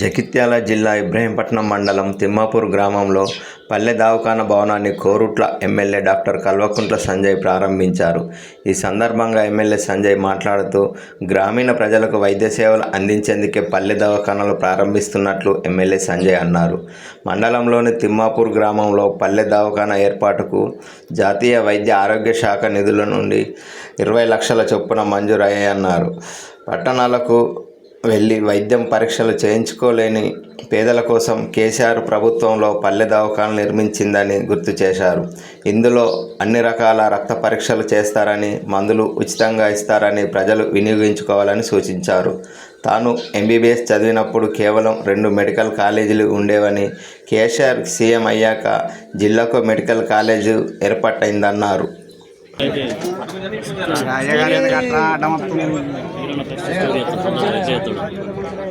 జగిత్యాల జిల్లా ఇబ్రహీంపట్నం మండలం తిమ్మాపూర్ గ్రామంలో పల్లె దవాఖాన భవనాన్ని కోరుట్ల ఎమ్మెల్యే డాక్టర్ కల్వకుంట్ల సంజయ్ ప్రారంభించారు. ఈ సందర్భంగా ఎమ్మెల్యే సంజయ్ మాట్లాడుతూ గ్రామీణ ప్రజలకు వైద్య సేవలు అందించేందుకే పల్లె దవాఖానాలు ప్రారంభిస్తున్నట్లు ఎమ్మెల్యే సంజయ్ అన్నారు. మండలంలోని తిమ్మాపూర్ గ్రామంలో పల్లె దవాఖాన ఏర్పాటుకు జాతీయ వైద్య ఆరోగ్య శాఖ నిధుల నుండి ఇరవై లక్షల చొప్పున మంజూరయ్యాయన్నారు. పట్టణాలకు వెళ్ళి వైద్యం పరీక్షలు చేయించుకోలేని పేదల కోసం కేసీఆర్ ప్రభుత్వంలో పల్లె దవాఖాన నిర్మించిందని గుర్తు చేశారు. ఇందులో అన్ని రకాల రక్త పరీక్షలు చేస్తారని మందులు ఉచితంగా ఇస్తారని ప్రజలు వినియోగించుకోవాలని సూచించారు. తాను ఎంబీబీఎస్ చదివినప్పుడు కేవలం రెండు మెడికల్ కాలేజీలు ఉండేవని కేసీఆర్ సీఎం అయ్యాక జిల్లాకు మెడికల్ కాలేజీ ఏర్పాటైందన్నారు.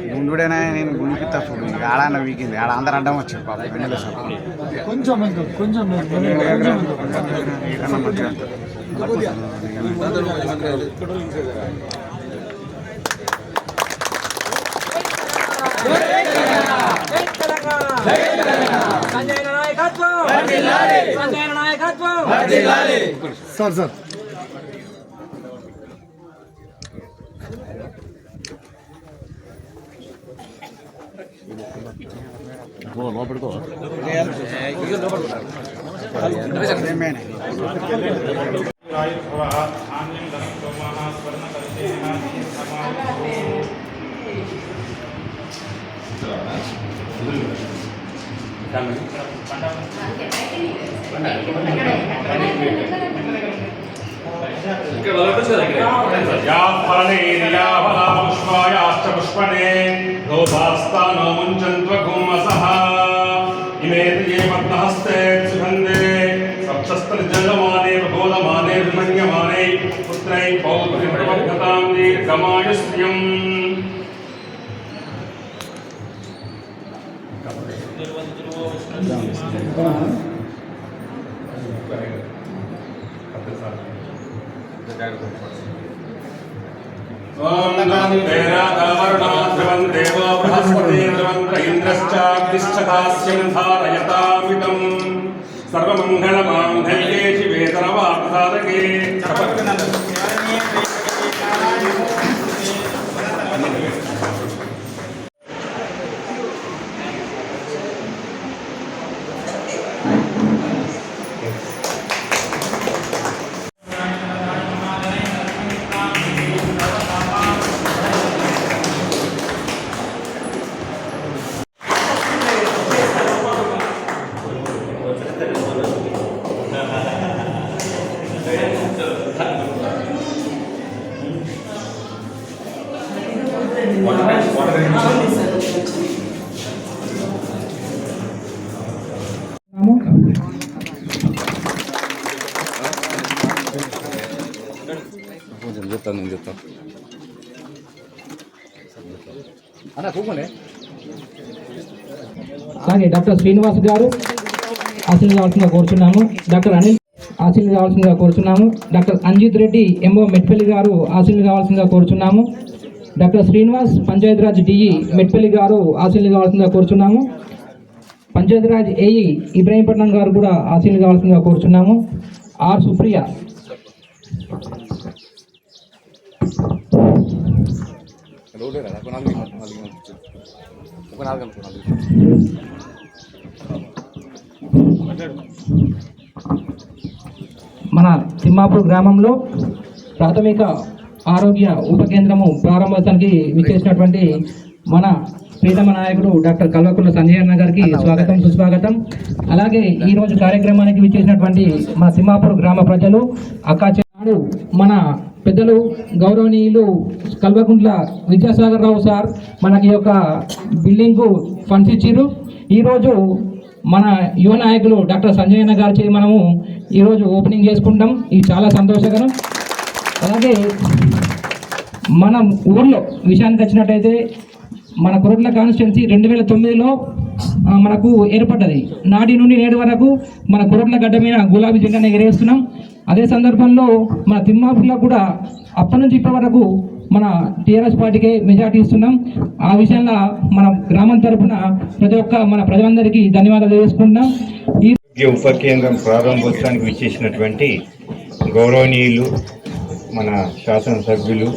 గుండుడేనా నేను గుండిపిస్తా చూడు ఆడ వీకింది ఆడ అందరు అడ్డం వచ్చారు పాప వెన్నెల సార్ కొంచెం కొంచెం జై ఏకన్నా మంచిగా సంజయ్ నాయకత్వం! సంజయ్ నాయకత్వం! Sir sir. ఏమైనా पुष्पायाश्च पुष्पणे लोभास्तानो मुञ्चन्त्वघुमसः इमे ये पद्महस्ते सुगन्धे सप्तस्तर्जलमाने प्रबोधमाने विमन्यमाने पुत्रै पौत्रिप्रवर्धतां दीर्घमायुष्यम् ध्रुवं देवो बृहस्पति ध्रुवन्त इन्द्रश्चाग्निश्च दास्यं धारयतामिदम् सर्वमङ्गलमाङ्गल्ये शिवे सर्वार्थसाधके డాక్టర్ శ్రీనివాస్ గారు ఆశీర్వదించాల్సిందిగా కోరుచున్నాము. డాక్టర్ అనిల్ ఆశీర్వదించాల్సిందిగా కోరుచున్నాము. డాక్టర్ అంజిత్ రెడ్డి ఎంఓ మెట్పల్లి గారు ఆశీర్వదించాల్సిందిగా కోరుచున్నాము. డాక్టర్ శ్రీనివాస్ పంచాయతీరాజ్ డిఈ మెట్పల్లి గారు ఆశీర్వదించాల్సిందిగా కోరుచున్నాము. పంచాయతీరాజ్ ఏఈ ఇబ్రాహీంపట్నం గారు కూడా ఆశీర్వదించాల్సిందిగా కోరుచున్నాము. ఆర్ సుప్రియ. మన తిమ్మాపూర్ గ్రామంలో ప్రాథమిక ఆరోగ్య ఉప కేంద్రము ప్రారంభోత్సవానికి విచ్చేసినటువంటి మన ప్రీతమ నాయకుడు డాక్టర్ కల్వకుంట్ల సంజయ్ అన్న గారికి స్వాగతం సుస్వాగతం. అలాగే ఈ రోజు కార్యక్రమానికి విచ్చేసినటువంటి మన తిమ్మాపూర్ గ్రామ ప్రజలు అక్కాచెన్నాడు మన పెద్దలు గౌరవనీయులు కల్వకుంట్ల విద్యాసాగర్ రావు సార్ మనకి యొక్క బిల్డింగ్కు ఫండ్స్ ఇచ్చిర్రు. ఈరోజు మన యువ నాయకులు డాక్టర్ సంజయ్ అన్న గారి మనము ఈరోజు ఓపెనింగ్ చేసుకుంటాం. ఇది చాలా సంతోషకరం. అలాగే మనం ఊర్లో విషయానికి వచ్చినట్టయితే మన కురట్ల కాన్స్టిట్యున్సీ రెండు వేల తొమ్మిదిలో మనకు ఏర్పడ్డది. నాటి నుండి నేడు వరకు మన కురట్ల గడ్డ మీద గులాబీ జెండాను ఎగరేస్తున్నాం. అదే సందర్భంలో మన తిమ్మాపులో కూడా అప్పటి నుంచి ఇప్పటి వరకు మన టీఆర్ఎస్ పార్టీకే మెజార్టీ ఇస్తున్నాం. ఆ విషయంలో మన గ్రామం తరఫున ప్రతి ఒక్క మన ప్రజలందరికీ ధన్యవాదాలు తెలియజేసుకుంటున్నాం ఈ ఉప కేంద్రం ప్రారంభోత్సవానికి విచ్చేసినటువంటి గౌరవనీయులు మన శాసనసభ్యులు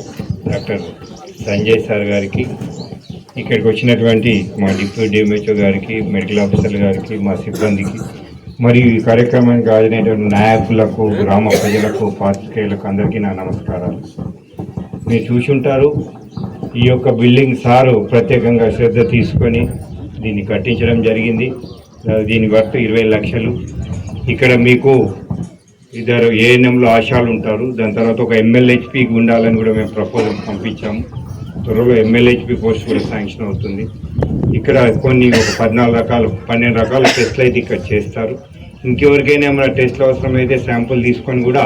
డాక్టర్ సంజయ్ సార్ గారికి ఇక్కడికి వచ్చినటువంటి మా డిప్యూటీ డిఎంహెచ్ఓ గారికి మెడికల్ ఆఫీసర్ గారికి మా సిబ్బందికి మరియు ఈ కార్యక్రమానికి హాజరైనటువంటి నాయకులకు గ్రామ ప్రజలకు పాత్రికేయులకు అందరికీ నా నమస్కారాలు. మీరు చూసుంటారు. ఈ యొక్క బిల్డింగ్ సారు ప్రత్యేకంగా శ్రద్ధ తీసుకొని దీన్ని కట్టించడం జరిగింది. దీని వర్త్ ఇరవై లక్షలు. ఇక్కడ మీకు ఇద్దరు ఏఎన్ఎంలో ఆశాలు ఉంటారు. దాని తర్వాత ఒక ఎమ్మెల్యేహెచ్పికి ఉండాలని కూడా మేము ప్రపోజల్ పంపించాము. త్వరలో ఎమ్మెల్యేహెచ్పి పోస్ట్ కూడా శాంక్షన్ అవుతుంది. ఇక్కడ కొన్ని ఒక పద్నాలుగు రకాలు పన్నెండు రకాల టెస్ట్లు అయితే ఇక్కడ చేస్తారు. ఇంకెవరికైనా ఏమైనా టెస్ట్లు అవసరమైతే శాంపుల్ తీసుకొని కూడా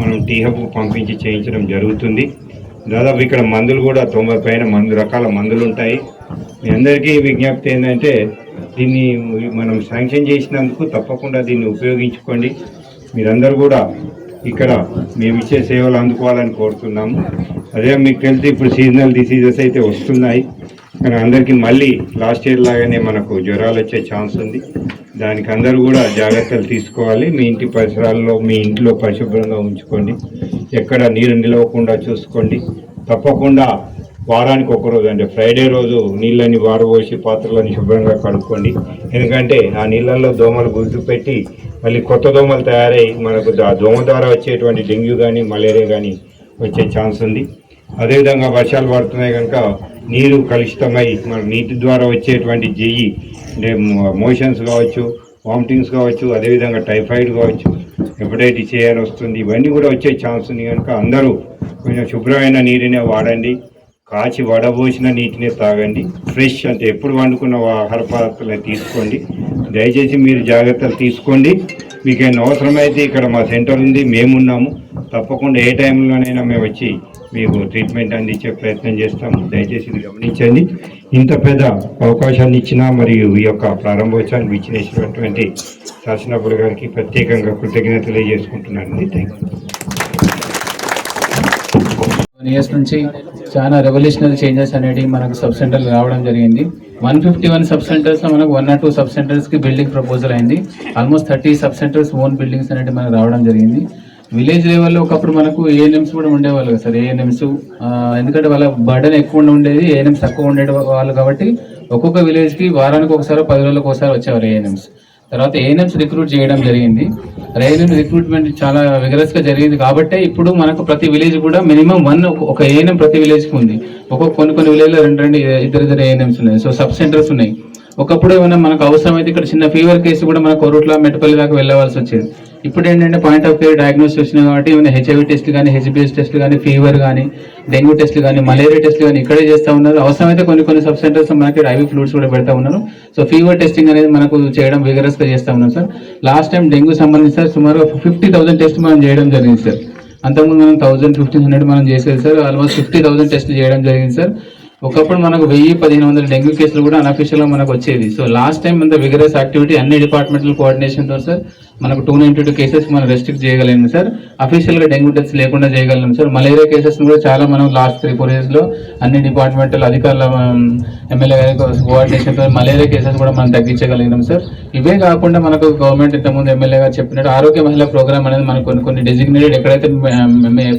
మనం టీ హబ్కు పంపించి చేయించడం జరుగుతుంది. దాదాపు ఇక్కడ మందులు కూడా తొంభై పైన మందు రకాల మందులు ఉంటాయి. మీ అందరికీ విజ్ఞప్తి ఏంటంటే దీన్ని మనం శాంక్షన్ చేసినందుకు తప్పకుండా దీన్ని ఉపయోగించుకోండి. మీరందరూ కూడా ఇక్కడ మేము ఇచ్చే సేవలు అందుకోవాలని కోరుతున్నాము అదే మీకు తెలిసి ఇప్పుడు సీజనల్ డిసీజెస్ అయితే వస్తున్నాయి. కానీ అందరికీ మళ్ళీ లాస్ట్ ఇయర్ లాగానే మనకు జ్వరాలు వచ్చే ఛాన్స్ ఉంది. దానికి అందరూ కూడా జాగ్రత్తలు తీసుకోవాలి. మీ ఇంటి పరిసరాల్లో మీ ఇంట్లో పరిశుభ్రంగా ఉంచుకోండి. ఎక్కడ నీరు నిలవకుండా చూసుకోండి. తప్పకుండా వారానికి ఒకరోజు అంటే ఫ్రైడే రోజు నీళ్ళని వారబోసి పాత్రలని శుభ్రంగా కడుక్కోండి. ఎందుకంటే ఆ నీళ్ళల్లో దోమలు గుర్తు పెట్టి మళ్ళీ కొత్త దోమలు తయారై మనకు ఆ దోమ ద్వారా వచ్చేటువంటి డెంగ్యూ కానీ మలేరియా కానీ వచ్చే ఛాన్స్ ఉంది. అదేవిధంగా వర్షాలు పడుతున్నాయి కనుక నీరు కలుషితమై మరి నీటి ద్వారా వచ్చేటువంటి జెయ్యి అంటే మోషన్స్ కావచ్చు వామిటింగ్స్ కావచ్చు అదేవిధంగా టైఫాయిడ్ కావచ్చు హెపటైటిస్ ఏఆర్ వస్తుంది ఇవన్నీ కూడా వచ్చే ఛాన్స్ ఉంది కనుక అందరూ కొంచెం శుభ్రమైన నీరునే వాడండి కాచి వడబోసిన నీటినే తాగండి ఫ్రెష్ అంటే ఎప్పుడు వండుకున్న ఆహార పదార్థాలు తీసుకోండి దయచేసి మీరు జాగ్రత్తలు తీసుకోండి. మీకు ఏమైనా అవసరమైతే ఇక్కడ మా సెంటర్ ఉంది మేమున్నాము తప్పకుండా ఏ టైంలోనైనా మేము వచ్చి మీకు ట్రీట్మెంట్ అందించే ప్రయత్నం చేస్తాము. దయచేసి ఇది గమనించండి. ఇంత పెద్ద అవకాశాన్ని ఇచ్చిన మరియు ఈ యొక్క ప్రారంభోత్సవానికి ఇచ్చినటువంటి శాసనపుడు గారికి ప్రత్యేకంగా కృతజ్ఞతలు తెలియజేసుకుంటున్నానండి థ్యాంక్ యూ ఇయర్స్ నుంచి చాలా రెవల్యూషనరీ చేంజెస్ అనేవి మనకు సబ్ సెంటర్లు రావడం జరిగింది. One fifty one sub centres మనకు వన్ ఆర్ టూ సబ్ సెంటర్స్కి బిల్డింగ్ ప్రపోజల్ అయింది. Almost thirty sub centres own buildings అనేవి మనకు రావడం జరిగింది. విలేజ్ లెవెల్లో ఒకప్పుడు మనకు ఏఎన్ఎంస్ కూడా ఉండేవాళ్ళు కదా సార్. ఏఎన్ఎంస్ ఎందుకంటే వాళ్ళ బర్డన్ ఎక్కువ ఉండేది ఏఎన్ఎంస్ తక్కువ ఉండే వాళ్ళు కాబట్టి ఒక్కొక్క విలేజ్కి వారానికి ఒకసారి పది రోజులకు ఒకసారి వచ్చేవారు ఏఎన్ఎంస్ తర్వాత ఏఎన్ఎంస్ రిక్రూట్ చేయడం జరిగింది. ఏఎన్ఎం రిక్రూట్మెంట్ చాలా విగరస్గా జరిగింది కాబట్టి ఇప్పుడు మనకు ప్రతి విలేజ్ కూడా మినిమం వన్ ఒక ఏఎన్ఎం ప్రతి విలేజ్కి ఉంది. ఒక్కొక్క కొన్ని కొన్ని విలేజ్లో రెండు రెండు ఇద్దరు ఇద్దరు ఏఎన్ఎంస్ ఉన్నాయి. సో సబ్ సెంటర్స్ ఉన్నాయి. ఒకప్పుడు ఏమైనా మనకు అవసరమైతే ఇక్కడ చిన్న ఫీవర్ కేసు కూడా మన కొరుట్ల మెట్టపల్లి దాకా వెళ్ళవలసి వచ్చేది. ఇప్పుడు ఏంటంటే పాయింట్ ఆఫ్ కేర్ డయాగ్నోస్ వచ్చినాయి కాబట్టి ఏమైనా హెచ్ఐవి టెస్ట్ కానీ హెచ్బిఎస్ టెస్ట్ కానీ ఫీవర్ కానీ డెంగ్యూ టెస్ట్ కానీ మలేరియా టెస్ట్ కానీ ఇక్కడే చేస్తూ ఉన్నారు. అవసరమైతే కొన్ని కొన్ని సబ్ సెంటర్స్ మనకి ఐవీ ఫ్లూడ్స్ కూడా పెడతా ఉన్నారు. సో ఫీవర్ టెస్టింగ్ అనేది మనకు చేయడం విగరస్గా చేస్తూ చేస్తా ఉన్నాం సార్ లాస్ట్ టైం డెంగ్యూ సంబంధించి సార్ సుమారు ఫిఫ్టీ థౌసండ్ టెస్ట్ మనం చేయడం జరిగింది సార్ అంతకుముందు మనం థౌసండ్ ఫిఫ్టీన్ హండ్రెడ్ మనం చేసేది sir almost fifty thousand test చేయడం జరిగింది సార్ ఒకప్పుడు మనకు వెయ్యి పదిహేను వందల డెంగ్యూ కేసులు కూడా అన్అఫీషియల్గా మనకు వచ్చేది సో లాస్ట్ టైం అంత విగరస్ యాక్టివిటీ అన్ని డిపార్ట్మెంటల్ కోఆర్డినేషన్తో సార్ మనకు టూ నైన్టీ టూ కేసెస్ మనం రెస్ట్రిక్ట్ చేయగలిగాం సార్ అఫీషియల్గా డెంగ్యూ డెత్స్ లేకుండా చేయగలిగాం సార్ మలేరియా కేసెస్ కూడా చాలా మనం లాస్ట్ త్రీ ఫోర్ ఇయర్స్లో అన్ని డిపార్ట్మెంటల్ అధికారుల ఎమ్మెల్యే గారి మలేరియా కేసెస్ కూడా మనం తగ్గించగలిగినాం సార్ ఇవే కాకుండా మనకు గవర్నమెంట్ ఇంతకుముందు ఎమ్మెల్యే గారు చెప్పినట్టు ఆరోగ్య మహిళా ప్రోగ్రామ్ అనేది మనకు కొన్ని కొన్ని డెసిగ్నేటెడ్ ఎక్కడైతే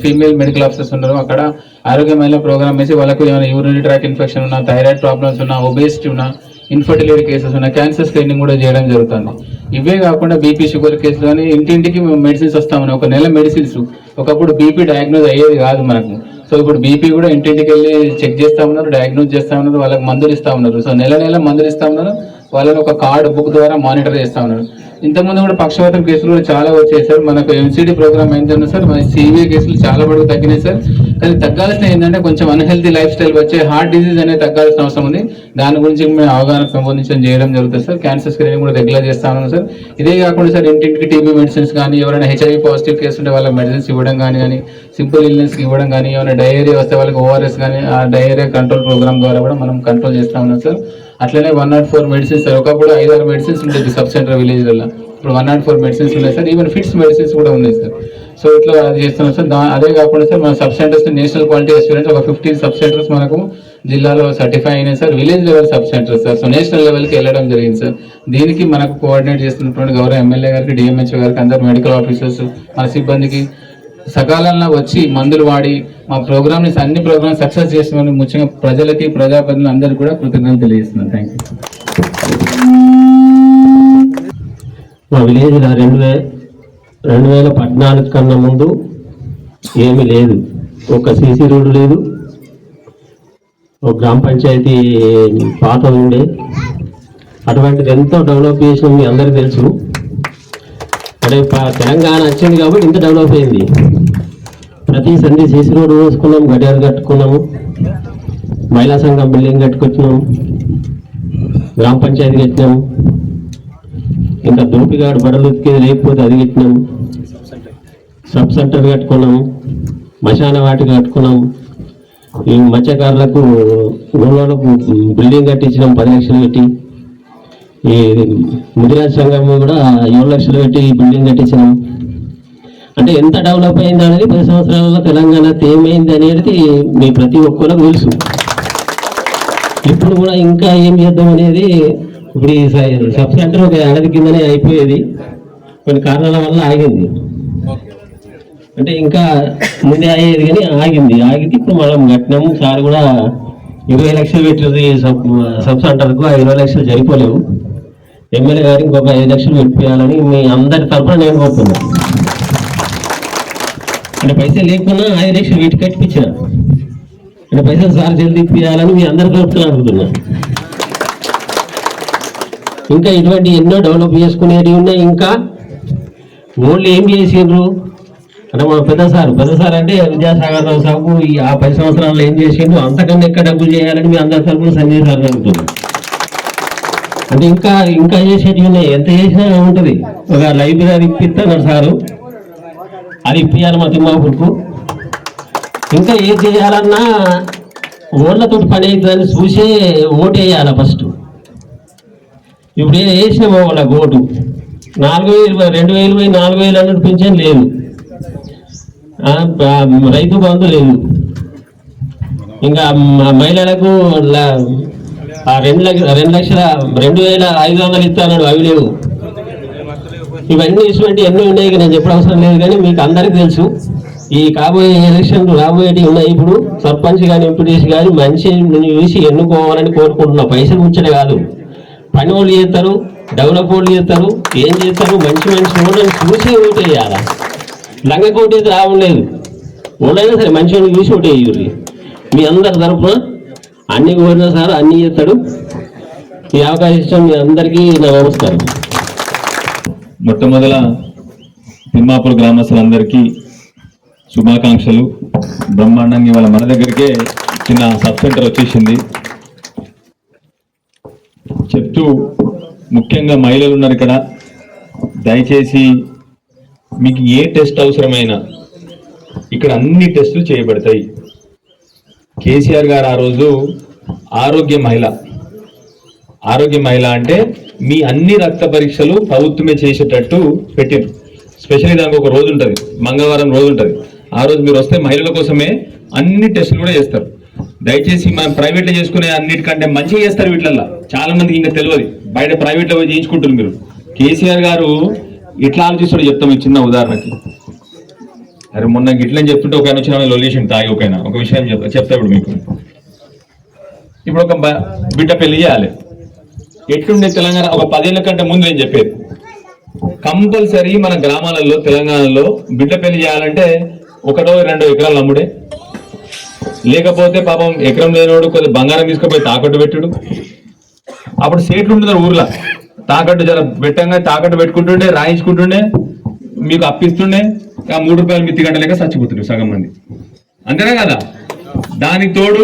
ఫీమేల్ మెడికల్ ఆఫీసర్స్ ఉన్నారో అక్కడ ఆరోగ్య మహిళా ప్రోగ్రామ్ వేసి వాళ్ళకు ఏమైనా యూరినరీ ట్రాక్ ఇన్ఫెక్షన్ ఉన్నా థైరాయిడ్ ప్రాబ్లమ్స్ ఉన్నా ఒబేసిటీ ఉన్నా ఇన్ఫర్టిలిటీ కేసెస్ ఉన్నాయి క్యాన్సర్ స్క్రీనింగ్ కూడా చేయడం జరుగుతుంది. ఇవే కాకుండా బీపీ షుగర్ కేసులు అని ఇంటింటికి మెడిసిన్స్ వస్తామని ఒక నెల మెడిసిన్స్ ఒకప్పుడు బీపీ డయాగ్నోజ్ అయ్యేది కాదు మనకు. సో ఇప్పుడు బీపీ కూడా ఇంటింటికి వెళ్ళి చెక్ చేస్తా ఉన్నారు డయాగ్నోజ్ చేస్తా ఉన్నారు వాళ్ళకి మందులు ఇస్తా ఉన్నారు. సో నెల నెల మందులు ఇస్తా ఉన్నారు వాళ్ళని ఒక కార్డు బుక్ ద్వారా మానిటర్ చేస్తా ఉన్నారు. ఇంతకుముందు కూడా పక్షవాతం కేసులు కూడా చాలా వచ్చాయి సార్. మనకు ఎంసీడీ ప్రోగ్రామ్ అయిందన్న సార్ మన సివిఏ కేసులు చాలా వరకు తగ్గినాయి సార్. కానీ తగ్గాల్సిన ఏంటంటే కొంచెం అన్హెల్తీ లైఫ్ స్టైల్ వచ్చే హార్ట్ డిసీజ్ అనేది తగ్గాల్సిన అవసరం ఉంది. దాని గురించి మేము అవగాహన పెంపొందించడం చేయడం జరుగుతుంది సార్. క్యాన్సర్ స్క్రీనింగ్ కూడా రెగ్యులర్ చేస్తా ఉన్నాం సార్. ఇదే కాకుండా సార్ ఇంటింటికి టీబీ మెడిసిన్స్ కానీ ఎవరైనా హెచ్ఐవి పాజిటివ్ కేసు ఉంటే వాళ్ళకి మెడిసిన్స్ ఇవ్వడం కానీ కానీ సింపుల్ ఇల్నెస్ ఇవ్వడం కానీ ఏమైనా డయేరియా వస్తే వాళ్ళకి ఓఆర్ఎస్ కానీ ఆ డయేరియా కంట్రోల్ ప్రోగ్రామ్ ద్వారా కూడా మనం కంట్రోల్ చేస్తా ఉన్నాం సార్. అట్లనే one nought four medicines sir. ఒకప్పుడు ఆరు మెడిసిన్స్ ఉండేది సబ్ సెంటర్ విలేజ్లలో. ఇప్పుడు వన్ నాట్ ఫోర్ మెడిసిన్స్ ఉన్నాయి సార్. ఈవెన్ ఫిట్స్ మెడిసిన్స్ కూడా ఉన్నాయి సార్. సో ఇట్లా అది చేస్తున్నాం. సార్ దా అదే కాకుండా సార్ మన sub centres national quality assurance ఒక ఫిఫ్టీన్ సబ్ సెంటర్స్ మనకు జిల్లాలో సర్టిఫై అయినాయి sir. Village level sub centres sir. So national లెవెల్కి వెళ్ళడం జరిగింది సార్. దీనికి మనకు కోఆర్డినేట్ చేస్తున్నటువంటి గౌరవ ఎమ్మెల్యే గారికి డిఎంహెచ్ఓ గారికి అందరు మెడికల్ ఆఫీసర్స్ మన సిబ్బందికి సకాలంలో వచ్చి మందులు వాడి మా ప్రోగ్రామ్ని అన్ని ప్రోగ్రామ్స్ సక్సెస్ చేసిన ముఖ్యంగా ప్రజలకి ప్రజాప్రతినిధులు అందరికీ కూడా కృతజ్ఞతలు తెలియజేస్తున్నాను. థ్యాంక్ యూ మా విలేజ్లో రెండు వే రెండు వేల పద్నాలుగు కన్నా ముందు ఏమీ లేదు. ఒక సీసీ రోడ్డు లేదు. ఒక గ్రామ పంచాయతీ పాత ఉండే. అటువంటిది ఎంతో డెవలప్ చేసిన మీ అందరికీ తెలుసు. అంటే తెలంగాణ వచ్చింది కాబట్టి ఇంత డెవలప్ అయింది. ప్రతి సంధి సీసీ రోడ్డు వేసుకున్నాము గడియాలు కట్టుకున్నాము. మహిళా సంఘం బిల్డింగ్ కట్టుకొచ్చినాము గ్రామ పంచాయతీ కట్టినాము ఇంకా దోపిగాడు బడలు ఉతికేది లేకపోతే అది కట్టినాము సబ్ సెంటర్ కట్టుకున్నాం మశాన వాటి కట్టుకున్నాం. ఈ మత్స్యకారులకు ఊళ్ళోలకు బిల్డింగ్ కట్టించినాం పది లక్షలు పెట్టి. ఈ ముదిరాజ్ సంఘం కూడా ఏడు లక్షలు పెట్టి బిల్డింగ్ కట్టించినాం. అంటే ఎంత డెవలప్ అయింది అనేది పది సంవత్సరాలలో తెలంగాణ ఏమైంది అనేది మీ ప్రతి ఒక్కరికి తెలుసు. ఇప్పుడు కూడా ఇంకా ఏం చేద్దాం అనేది ఇప్పుడు ఈ సబ్ సెంటర్ ఒక ఏడాది కిందనే అయిపోయేది. కొన్ని కారణాల వల్ల ఆగింది. అంటే ఇంకా ముందే అయ్యేది కానీ ఆగింది. ఆగితే ఇప్పుడు మనం కట్టినాము. సార్ కూడా ఇరవై లక్షలు పెట్టినది సబ్ సబ్ సెంటర్కు. ఆ ఇరవై లక్షలు సరిపోలేవు. ఎమ్మెల్యే గారు ఇంకొక ఐదు లక్షలు పెట్టియాలని మీ అందరి తరఫున నేను కోరుతున్నా. అంటే పైసలు లేకున్నా ఐదు లక్షలు పెట్టి కట్టిపించిన అంటే పైసలు సార్ జల్దీ ఇప్పించాలని మీ అందరి తరఫున అనుకుంటున్నా ఇంకా ఇటువంటి ఎన్నో డెవలప్ చేసుకునేవి ఉన్నాయి. ఇంకా ఓన్లీ ఏం చేసిండ్రు? అంటే మన పెద్ద సార్ పెద్ద సార్ అంటే విద్యాసాగర్ రావు సాగు ఈ ఆ పది సంవత్సరాల్లో ఏం చేసిండు? అంతకన్నా ఎక్కడ డబ్బులు చేయాలని మీ అందరి తరపున సంజయ్ సార్ అడుగుతున్నాం అంటే ఇంకా ఇంకా చేసేటివి ఉన్నాయి? ఎంత చేసినా ఉంటుంది. ఒక లైబ్రరీ ఇప్పిస్తాను సారు. అది ఇప్పించాలి మా తిమ్మాపూర్కు. ఇంకా ఏం చేయాలన్నా ఓట్లతో పని అవుతుందని చూసే ఓటు వేయాలి ఫస్ట్ ఇప్పుడు ఏం వేసినామో వాళ్ళ ఓటు. నాలుగు వేలు రెండు వేలు పోయి నాలుగు వేలు అన్నట్టు పింఛన్ లేదు. రైతు బంధు లేదు. ఇంకా మహిళలకు ఆ రెండు లక్ష రెండు లక్షల రెండు వేల ఐదు వందలు ఇస్తాడు అవి లేవు. ఇవన్నీ ఇటువంటి ఎన్నో ఉన్నాయి నేను చెప్పడం అవసరం లేదు కానీ మీకు అందరికీ తెలుసు. ఈ కాబోయే ఎలక్షన్లు రాబోయేటి ఉన్నాయి ఇప్పుడు. సర్పంచ్ కానీ ఎంపీటీసీ కానీ మంచి చూసి ఎన్నుకోవాలని కోరుకుంటున్నా. పైసలు ముచ్చట కాదు. పని వాళ్ళు చేస్తారు డెవలప్ వాళ్ళు చేస్తారు ఏం చేస్తారు మంచి మంచి వాళ్ళని చూసి ఓటు వేయాలా? లంగ కోటేది లాభం లేదు. ఉండైనా సరే మంచి వాళ్ళని చూసి ఓటు వేయాలి మీ అందరి తరపున అన్ని కోరినా సార్ అన్ని చేస్తాడు. ఈ అవకాశం ఇష్టం మీ అందరికీ నా నమస్కారం. మొట్టమొదల తిమ్మాపూర్ గ్రామస్తులందరికీ శుభాకాంక్షలు. బ్రహ్మాండంగా ఇవాళ మన దగ్గరికే చిన్న సబ్ సెంటర్ వచ్చేసింది. చెప్తూ ముఖ్యంగా మహిళలు ఉన్నారు ఇక్కడ. దయచేసి మీకు ఏ టెస్ట్ అవసరమైనా ఇక్కడ అన్ని టెస్టులు చేయబడతాయి. కేసీఆర్ గారు ఆ రోజు ఆరోగ్య మహిళ. ఆరోగ్య మహిళ అంటే మీ అన్ని రక్త పరీక్షలు ప్రభుత్వమే చేసేటట్టు పెట్టారు స్పెషల్లీ దానికి ఒక రోజు ఉంటుంది. మంగళవారం రోజు ఉంటుంది. ఆ రోజు మీరు వస్తే మహిళల కోసమే అన్ని టెస్టులు కూడా చేస్తారు. దయచేసి మనం ప్రైవేట్లో చేసుకునే అన్నిటికంటే మంచిగా చేస్తారు వీటిలల్లో. చాలా మందికి ఇంకా తెలియదు. బయట ప్రైవేట్లో పోయి చేయించుకుంటారు మీరు. కేసీఆర్ గారు ఇట్లా ఆలోచిస్తాడు చెప్తాం ఈ చిన్న ఉదాహరణకి. అరే మొన్న గిట్లని చెప్తుంటే ఒక ఆయన వచ్చిన లొల్యూషన్ తాగి ఒక ఒక విషయం చెప్తా చెప్తా ఇప్పుడు మీకు. ఇప్పుడు ఒక బిడ్డ పెళ్ళి చేయాలి. ఎట్లుండే తెలంగాణ ఒక పదేళ్ళ కంటే ముందు నేను చెప్పేది? కంపల్సరీ మన గ్రామాలలో తెలంగాణలో బిడ్డ పెళ్ళి చేయాలంటే ఒకటో రెండో ఎకరాలు నమ్ముడే లేకపోతే పాపం ఎకరం లేనివాడు కొద్దిగా బంగారం తీసుకుపోయి తాకట్టు పెట్టుడు. అప్పుడు సేట్లు ఉంటుంది ఊర్లో. తాకట్టు జర పెట్టంగా తాకట్టు పెట్టుకుంటుండే రాయించుకుంటుండే మీకు అప్పిస్తుండే ఆ మూడు రూపాయలు మిత్తి గంట లేక చచ్చిపోతుండే సగం మంది. అంతేనా కదా? దానికి తోడు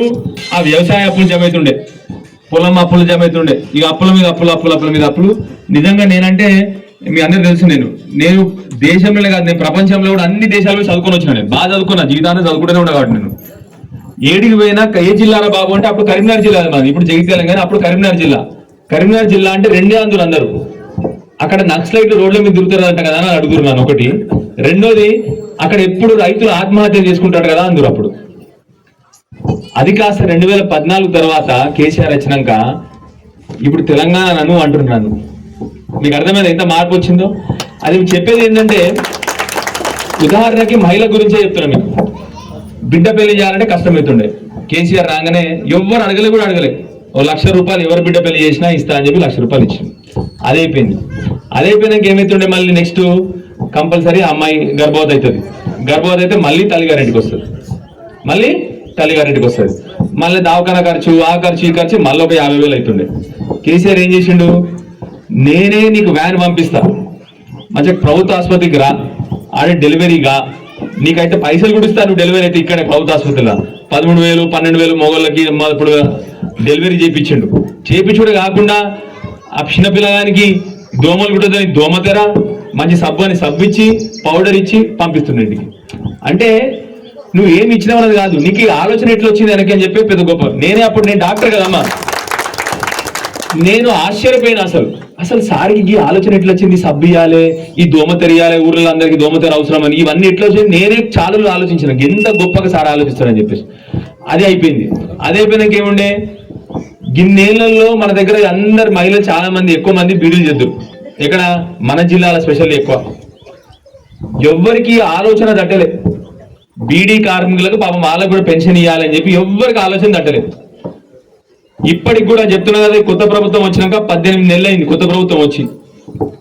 ఆ వ్యవసాయ అప్పులు జమ అవుతుండే పొలం అప్పులు జమ అవుతుండే ఇక అప్పుల మీద అప్పులు అప్పుల అప్పుల మీద అప్పులు. నిజంగా నేనంటే మీ అందరికి తెలుసు నేను. నేను దేశంలో కాదు నేను ప్రపంచంలో కూడా అన్ని దేశాల్లో చదువుకొని వచ్చినా నేను. బాగా చదువుకున్నా జీవితాన్ని చదువుకుంటూనే ఉన్నా కాబట్టి నేను. ఏడికి పోయినా ఏ జిల్లారా బాబు అంటే అప్పుడు కరీంనగర్ జిల్లా మాది. ఇప్పుడు జగిత్యాలం కానీ అప్పుడు కరీంనగర్ జిల్లా. కరీంనగర్ జిల్లా అంటే రెండే అందులు అందరు. అక్కడ నక్సలైట్లు రోడ్ల మీద తిరుగుతారంట కదా అని అడుగుతున్నాను ఒకటి. రెండోది అక్కడ ఎప్పుడు రైతులు ఆత్మహత్య చేసుకుంటారు కదా అందరు అప్పుడు. అది కాస్త రెండు వేల పద్నాలుగు తర్వాత కేసీఆర్ వచ్చినాక ఇప్పుడు తెలంగాణను అంటున్నాను మీకు అర్థమైంది ఎంత మార్పు వచ్చిందో? అది చెప్పేది ఏంటంటే ఉదాహరణకి మహిళ గురించే చెప్తున్నా మీకు. బిడ్డ పెళ్ళి చేయాలంటే కష్టమవుతుండే. కేసీఆర్ రాగానే ఎవ్వరు అడగలే కూడా అడగలేదు ఓ లక్ష రూపాయలు ఎవరు బిడ్డ పెళ్ళి చేసినా ఇస్తా అని చెప్పి లక్ష రూపాయలు ఇచ్చింది. అదైపోయింది అదైపోయినాక ఏమైతుండే మళ్ళీ నెక్స్ట్ కంపల్సరీ అమ్మాయి గర్భవతి అవుతుంది. గర్భవతి అయితే మళ్ళీ తల్లిగారింటికి వస్తుంది. మళ్ళీ తల్లిగారింటికి వస్తుంది. మళ్ళీ దవాఖానా ఖర్చు ఆ ఖర్చు ఈ ఖర్చు మళ్ళీ ఒక యాభై వేలు అవుతుండే. కేసీఆర్ ఏం చేసిండు? నేనే నీకు వ్యాన్ పంపిస్తా. మంచిగా ప్రభుత్వ ఆసుపత్రికి రా. ఆడే డెలివరీగా నీకైతే పైసలు కూడా ఇస్తా నువ్వు డెలివరీ అయితే ఇక్కడే ప్రభుత్వ ఆసుపత్రిలో. పదమూడు వేలు పన్నెండు వేలు మొగోళ్ళకి ఇప్పుడు డెలివరీ చేయించిండు. చేయించుడు కాకుండా ఆ చిన్న పిల్లగానికి దోమలు కుట్టదని దోమతెర మంచి సబ్బు అని సబ్బు ఇచ్చి పౌడర్ ఇచ్చి పంపిస్తుండే అంటే నువ్వు ఏమి ఇచ్చినావన్నది కాదు. నీకు ఈ ఆలోచన ఎట్లా వచ్చింది వెనక్కి అని చెప్పి పెద్ద గొప్ప. నేనే అప్పుడు నేను డాక్టర్ కదమ్మా నేను ఆశ్చర్యపోయిన అసలు. అసలు సార్కి ఈ ఆలోచన ఎట్లా వచ్చింది? సబ్బు ఇవ్వాలి ఈ దోమ తెరియాలి ఊర్లో అందరికి దోమ తెర అవసరం అని ఇవన్నీ ఎట్లా వచ్చింది నేనే చాలా ఆలోచించిన. ఎంత గొప్పగా సార్ ఆలోచిస్తారని చెప్పేసి. అది అయిపోయింది. అది అయిపోయినాక ఏముండే? గిన్నేళ్ళలో మన దగ్గర అందరు మహిళలు చాలా మంది ఎక్కువ మంది బీడీలు చేద్దరు ఇక్కడ మన జిల్లాల స్పెషల్ ఎక్కువ. ఎవ్వరికి ఆలోచన తట్టలే. బీడీ కార్మికులకు పాపం వాళ్ళకు కూడా పెన్షన్ ఇవ్వాలని చెప్పి ఎవ్వరికి ఆలోచన తట్టలేదు. ఇప్పటికి కూడా చెప్తున్నా కదా కొత్త ప్రభుత్వం వచ్చినాక పద్దెనిమిది నెలలు అయింది కొత్త ప్రభుత్వం వచ్చి.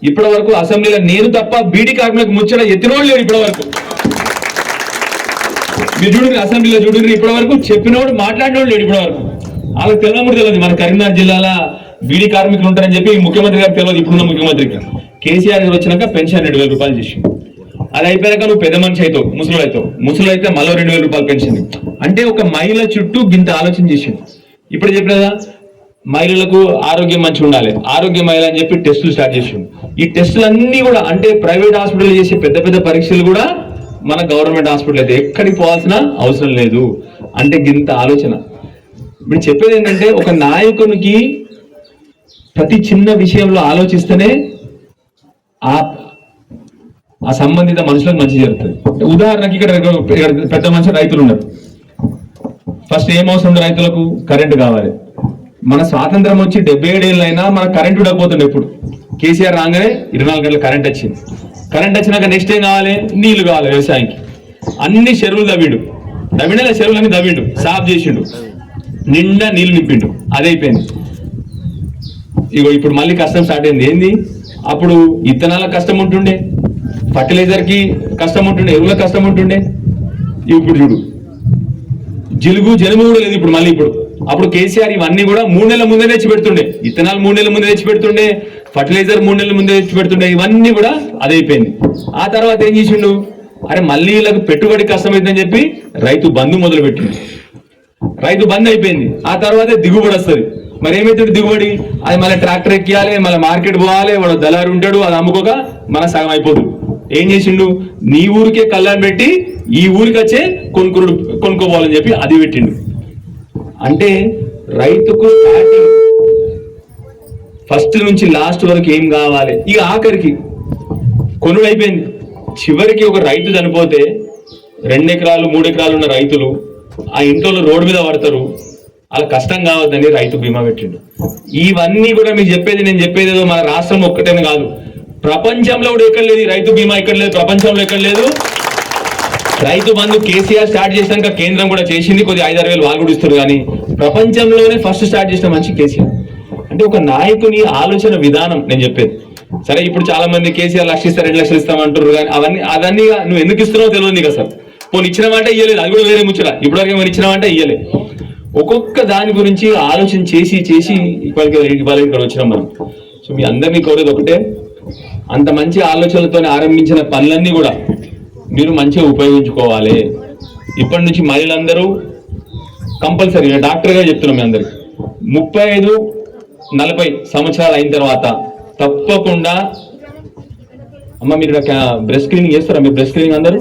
ఇప్పటి వరకు అసెంబ్లీలో నేను తప్ప బీడీ కార్మికులకు ముచ్చట ఎత్తినోడు లేడు ఇప్పటి వరకు మీరు చూడండి అసెంబ్లీలో చూడండి ఇప్పటి వరకు చెప్పినోడు మాట్లాడినోడు లేడు ఇప్పటి వరకు వాళ్ళకి తెలియదు కూడా తెలియదు. మన కరీంనగర్ జిల్లాలో బీడీ కార్మికులు ఉంటారని చెప్పి ముఖ్యమంత్రి గారికి తెలియదు. ఇప్పుడున్న ముఖ్యమంత్రికి. కేసీఆర్ గారు వచ్చినాక పెన్షన్ రెండు వేల రూపాయలు చేసి అది అయిపోయాక నువ్వు పెద్ద మనిషి అవుతావు ముసలు అవుతావు ముసలు అయితే మళ్ళీ రెండు వేల రూపాయలు పెన్షన్ అంటే ఒక మహిళ చుట్టూ గింత ఆలోచన చేసింది ఇప్పుడు చెప్పినదా మహిళలకు ఆరోగ్యం మంచిగా ఉండాలి. ఆరోగ్య మహిళ అని చెప్పి టెస్టులు స్టార్ట్ చేసిండు. ఈ టెస్టులు అన్ని కూడా అంటే ప్రైవేట్ హాస్పిటల్ చేసే పెద్ద పెద్ద పరీక్షలు కూడా మన గవర్నమెంట్ హాస్పిటల్ అయితే ఎక్కడికి పోవాల్సిన అవసరం లేదు. అంటే గింత ఆలోచన. ఇప్పుడు చెప్పేది ఏంటంటే ఒక నాయకునికి ప్రతి చిన్న విషయంలో ఆలోచిస్తేనే ఆ ఆ సంబంధిత మనుషులకు మంచి జరుగుతుంది. ఉదాహరణకి ఇక్కడ పెద్ద మనుషులు రైతులు ఉన్నారు. ఫస్ట్ ఏం అవసరం ఉంది రైతులకు? కరెంటు కావాలి. మన స్వాతంత్రం వచ్చి డెబ్బై ఏడేళ్ళైనా మన కరెంట్ ఉండకపోతుండే ఎప్పుడు కేసీఆర్ రాగానే ఇరవై నాలుగు గంటల కరెంట్ వచ్చింది. కరెంట్ వచ్చినాక నెక్స్ట్ ఏం కావాలి? నీళ్ళు కావాలి వ్యవసాయానికి. అన్ని చెరువులు దవ్విడు. దవ్విండే చెరువులన్నీ దవ్విండు. సాఫ్ చేసిండు. నిండా నీళ్ళు నింపిండు. అదైపోయింది. ఇగో ఇప్పుడు మళ్ళీ కష్టం స్టార్ట్ అయింది. ఏంది? అప్పుడు ఇత్తనాల కష్టం ఉంటుండే. ఫర్టిలైజర్కి కష్టం ఉంటుండే. ఎరువుల కష్టం ఉంటుండే. ఇప్పుడు చూడు. జిలుగు జనుము కూడా లేదు ఇప్పుడు మళ్ళీ ఇప్పుడు. అప్పుడు కేసీఆర్ ఇవన్నీ కూడా మూడు నెలల ముందే తెచ్చి పెడుతుండే. ఇత్తనాలు మూడు నెలల ముందే తెచ్చి పెడుతుండే. ఫర్టిలైజర్ మూడు నెలల ముందే తెచ్చి పెడుతుండే. ఇవన్నీ కూడా అదైపోయింది. ఆ తర్వాత ఏం చేసిండు? అరే మళ్ళీ వీళ్ళకి పెట్టుబడి కష్టమైందని చెప్పి రైతు బంధు మొదలు పెట్టిండు రైతు బంద్ అయిపోయింది. ఆ తర్వాతే దిగుబడి వస్తుంది. మరి ఏమవుతుంది దిగుబడి? అది మళ్ళీ ట్రాక్టర్ ఎక్కియాలి మళ్ళీ మార్కెట్ పోవాలి వాడు దళారు ఉంటాడు అది అమ్ముకోక మన సగం అయిపోదు. ఏం చేసిండు? నీ ఊరికే కళ్ళని పెట్టి ఈ ఊరికి వచ్చే కొనుక్కుడు కొనుక్కోవాలని చెప్పి అది పెట్టిండు. అంటే రైతుకు స్టార్టింగ్ ఫస్ట్ నుంచి లాస్ట్ వరకు ఏం కావాలి? ఇక ఆఖరికి కొనుడు అయిపోయింది. చివరికి ఒక రైతు చనిపోతే రెండు ఎకరాలు మూడు ఎకరాలు ఉన్న రైతులు ఆ ఇంట్లో రోడ్డు మీద పడతారు. అలా కష్టం కావద్దని రైతు బీమా పెట్టిండు. ఇవన్నీ కూడా మీకు చెప్పేది నేను చెప్పేది ఏదో మన రాష్ట్రం ఒక్కటేనే కాదు. ప్రపంచంలో కూడా ఎక్కడ లేదు రైతు బీమా ఎక్కడ లేదు ప్రపంచంలో ఎక్కడ లేదు. రైతు బంధు కేసీఆర్ స్టార్ట్ చేసినాక కేంద్రం కూడా చేసింది కొద్ది ఐదారు వేలు వాళ్ళు కూడా ఇస్తారు కానీ ప్రపంచంలోనే ఫస్ట్ స్టార్ట్ చేసిన మంచి కేసీఆర్. అంటే ఒక నాయకుని ఆలోచన విధానం నేను చెప్పేది. సరే ఇప్పుడు చాలా మంది కేసీఆర్ లక్ష ఇస్తారు రెండు లక్షలు ఇస్తామంటారు కానీ అవన్నీ అవన్నీ నువ్వు ఎందుకు ఇస్తున్నావో తెలియదు నీకు అసలు. పోనీ ఇచ్చినామంటే ఇయ్యలేదు అది కూడా వేరే ముచ్చట. ఇప్పటివరకు ఏమైనా ఇచ్చినామంటే ఇయ్యలే. ఒక్కొక్క దాని గురించి ఆలోచన చేసి చేసి ఇప్పటికి ఇవాళ ఇక్కడ వచ్చినాం మనం. సో మీ అందరినీ కోరేది ఒకటే అంత మంచి ఆలోచనలతో ఆరంభించిన పనులన్నీ కూడా మీరు మంచిగా ఉపయోగించుకోవాలి. ఇప్పటి నుంచి మహిళలందరూ కంపల్సరీ డాక్టర్గా చెప్తున్నాం మీ అందరికి ముప్పై ఐదు నలభై సంవత్సరాలు అయిన తర్వాత తప్పకుండా అమ్మ మీరు బ్రెస్ట్ స్క్రీనింగ్ చేస్తారా? మీరు బ్రెస్ట్ స్క్రీనింగ్ అందరూ?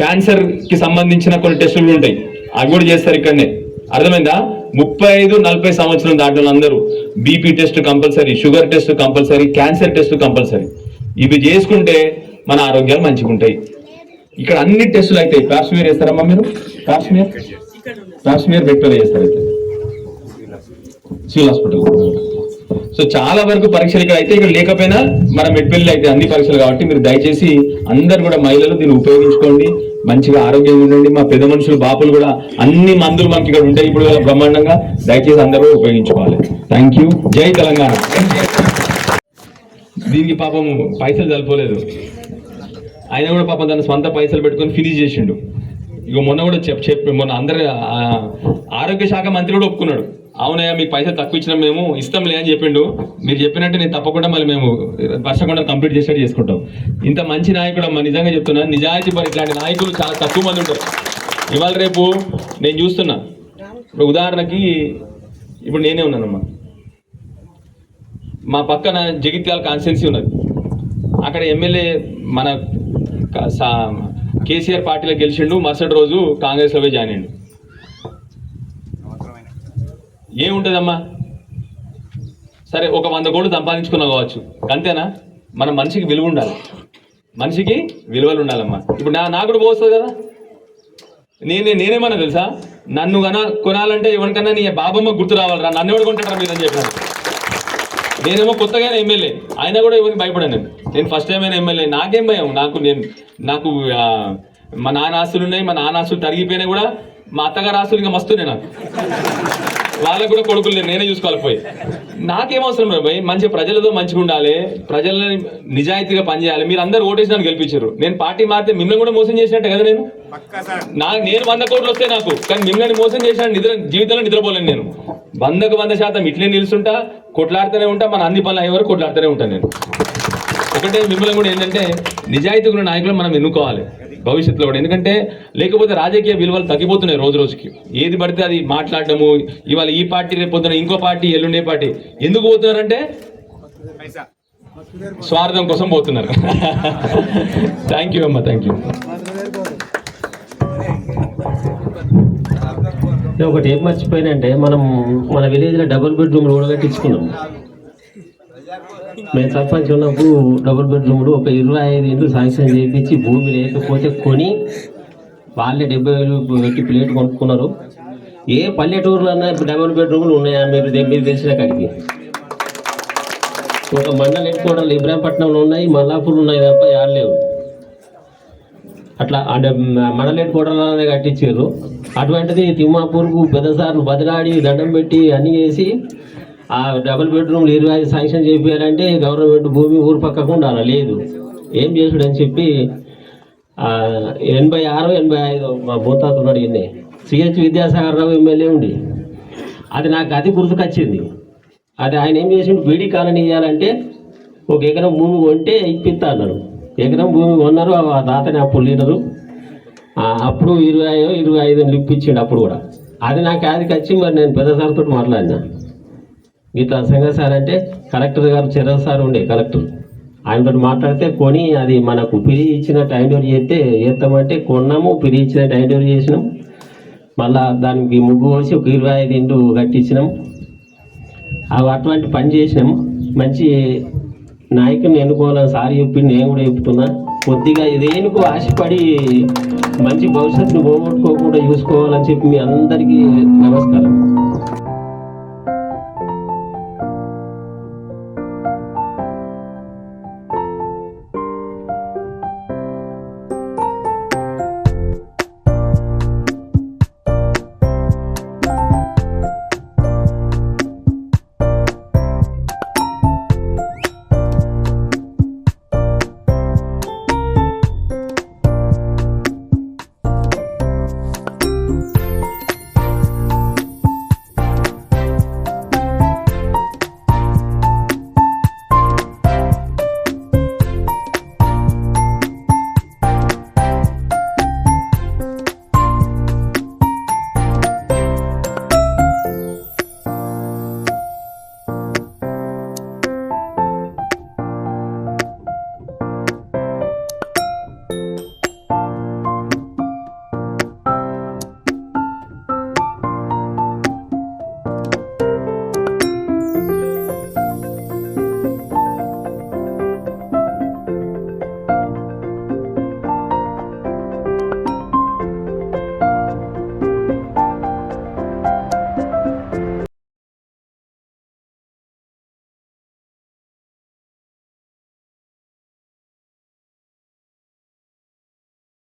క్యాన్సర్కి సంబంధించిన కొన్ని టెస్టులు ఉంటాయి. అవి కూడా చేస్తారు ఇక్కడనే. అర్థమైందా? ముప్పై ఐదు నలభై సంవత్సరం దాంట్లో అందరూ BP test compulsory sugar test compulsory cancer test compulsory. ఇవి చేసుకుంటే మన ఆరోగ్యాలు మంచిగా ఉంటాయి ఇక్కడ అన్ని టెస్టులు అవుతాయి కాశ్మీర్ వేస్తారమ్మా మీరు? కాశ్మీర్ కాశ్మీర్ బెక్టర్ చేస్తారు అయితే. సివిల్ హాస్పిటల్ సో చాలా వరకు పరీక్షలు ఇక్కడ అయితే ఇక్కడ లేకపోయినా మన మెడ్పెల్లి అయితే అన్ని పరీక్షలు కాబట్టి మీరు దయచేసి అందరు కూడా మహిళలు దీన్ని ఉపయోగించుకోండి. మంచిగా ఆరోగ్యంగా ఉండండి. మా పెద్ద మనుషులు బాపులు కూడా అన్ని మందులు మనకి ఇక్కడ ఉంటాయి. ఇప్పుడు బ్రహ్మాండంగా దయచేసి అందరూ ఉపయోగించుకోవాలి. థ్యాంక్ యూ జై తెలంగాణ. దీనికి పాపం పైసలు చల్పోలేదు ఆయన కూడా పాపం తన సొంత పైసలు పెట్టుకొని ఫినిష్ చేసిండు. ఇక మొన్న కూడా చెప్ చెప్పి మొన్న అందరు ఆ, ఆరోగ్య శాఖ మంత్రి కూడా ఒప్పుకున్నాడు. అవునయ్యా మీకు పైసలు తక్కువ ఇచ్చినా మేము ఇస్తాంలే అని చెప్పిండు. మీరు చెప్పినట్టు నేను తప్పకుండా మళ్ళీ మేము వర్షకుండా కంప్లీట్ చేసేట్టు చేసుకుంటాం. ఇంత మంచి నాయకుడు అమ్మా నిజంగా చెప్తున్నా నిజాయితీ పరి ఇట్లాంటి నాయకులు చాలా తక్కువ మంది ఉంటారు. ఇవాళ రేపు నేను చూస్తున్నా. ఇప్పుడు ఉదాహరణకి ఇప్పుడు నేనే ఉన్నానమ్మా. మా పక్కన జగిత్యాల కాన్స్టిట్యున్సీ ఉన్నది. అక్కడ ఎమ్మెల్యే మన సా- కేసీఆర్ పార్టీలో గెలిచిండు మరుసటి రోజు కాంగ్రెస్లో పోయి జాయిన్ అయ్యిండు. ఏముంటుందమ్మా? సరే ఒక వంద కోట్లు సంపాదించుకున్నా కావచ్చు. అంతేనా? మన మనిషికి విలువ ఉండాలి మనిషికి విలువలు ఉండాలమ్మా ఇప్పుడు నా నాకు కూడా పోస్తుంది కదా? నేనే నేనేమన్నా తెలుసా? నన్ను గన కొనాలంటే ఎవరికన్నా నీ బాబమ్మ గుర్తు రావాలరా. నన్ను ఎవరు కొంటారా మీరు అని చెప్పాను. నేనేమో కొత్తగా ఎమ్మెల్యే. అయినా కూడా ఎవరికి భయపడాను నేను. నేను ఫస్ట్ టైం అయినా ఎమ్మెల్యే. నాకేం భయం? నాకు నేను నాకు మా నాన్న ఆస్తులు ఉన్నాయి మా నాన్న ఆస్తులు తరిగిపోయినా కూడా మా అత్తగారు ఆస్తులు ఇంకా మస్తున్నాయి నాకు. వాళ్ళకు కూడా కొడుకులు లేరు నేనే చూసుకోవాలి పోయి. నాకేం అవసరం రా భయ్ మంచి ప్రజలతో మంచిగా ఉండాలి ప్రజలని నిజాయితీగా పనిచేయాలి. మీరు అందరు ఓటేసి నన్ను గెలిపించారు. నేను పార్టీ మారితే మిమ్మల్ని కూడా మోసం చేసినట్టే కదా నేను? నా నేను వంద కోట్లు వస్తే నాకు కానీ మిమ్మల్ని మోసం చేసిన నిద్ర జీవితంలో నిద్రపోలేను నేను. వందకు వంద శాతం ఇట్లే నిలుస్తుంటా కొట్లాడుతూనే ఉంటా మన అన్ని పనులు అయ్యే వరకు కొట్లాడుతూనే ఉంటాను నేను. ఒకటే మిమ్మల్ని కూడా ఏంటంటే నిజాయితీ ఉన్న నాయకులు మనం ఎన్నుకోవాలి. భవిష్యత్తులో కూడా. ఎందుకంటే లేకపోతే రాజకీయ విలువలు తగ్గిపోతున్నాయి రోజు రోజుకి. ఏది పడితే అది మాట్లాడడము ఇవాళ ఈ పార్టీ రేపు ఇంకో పార్టీ ఎల్లుండే పార్టీ. ఎందుకు పోతున్నారంటే స్వార్థం కోసం పోతున్నారు. థ్యాంక్ యూ అమ్మ థ్యాంక్ యూ ఒకటి ఏం మర్చిపోయినంటే మనం మన విలేజ్లో డబుల్ బెడ్రూమ్ కూడా కట్టించుకున్నాం. మేము సర్పంచ్ ఉన్నప్పుడు డబుల్ బెడ్రూమ్లు ఒక ఇరవై ఐదు ఇండ్లు శాంక్షన్ చేయించి భూమి లేకపోతే కొని వాళ్ళే డెబ్బై వేలు పెట్టి ప్లేట్ కొనుక్కున్నారు. ఏ పల్లెటూరులో అన్న ఇప్పుడు డబుల్ బెడ్రూమ్లు ఉన్నాయా మీరు మీరు తెలిసిన కాడికి? ఒక మండల హెడ్ క్వార్టర్లు ఇబ్రాహీంపట్నంలో ఉన్నాయి మల్లాపూర్లు ఉన్నాయి తప్ప ఆడలేవు అట్లా అంటే మండలేట్ కోటలోనే కట్టించారు. అటువంటిది తిమ్మాపూర్కు పెద్దసార్లు బదిలాడి దండం పెట్టి అన్నీ చేసి ఆ డబుల్ బెడ్రూమ్లు ఇరవై ఐదు శాంక్షన్ చేయాలంటే గవర్నమెంట్ భూమి ఊరు పక్కకు ఉండాలి? లేదు. ఏం చేసుడు అని చెప్పి ఎనభై ఆరు ఎనభై ఐదు మా భూతాతను అడిగింది సిహెచ్ విద్యాసాగర్ రావు ఎమ్మెల్యే ఉండి. అది నాకు అది గుర్తుకొచ్చింది. అది ఆయన ఏం చేసిండు? బీడీ కాలనీ ఇవ్వాలంటే ఒక ఎకరం భూమి కొంటే ఇప్పిస్తా అన్నాడు. ఎకరం భూమి కొన్నారు ఆ దాతని అప్పుడు లీడరు అప్పుడు ఇరవై ఐదో ఇరవై ఐదు ఇప్పించిండు అప్పుడు కూడా. అది నాకు యాదికి వచ్చి మరి నేను పెద్ద సార్తో మాట్లాడినా. ఇట్లా సంగ సార్ అంటే కలెక్టర్ గారు చరణ్ సార్ ఉండే కలెక్టర్. ఆయనతో మాట్లాడితే కొని అది మనకు పిరి ఇచ్చిన టైం డోర్ చేస్తే చేస్తామంటే కొన్నాము పిరి ఇచ్చిన టైం డోర్ చేసినాం మళ్ళా దానికి ముగ్గు పోసి ఒక ఇరవై ఐదు ఇండ్లు కట్టించినాం అవి అటువంటి పని చేసినాం మంచి నాయకుని ఎన్నుకోవాలని సార్ చెప్పి నేను కూడా చెప్తున్నా. కొద్దిగా ఇదేనుకు ఆశపడి మంచి భవిష్యత్తును పోగొట్టుకోకుండా చూసుకోవాలని చెప్పి మీ అందరికీ నమస్కారం.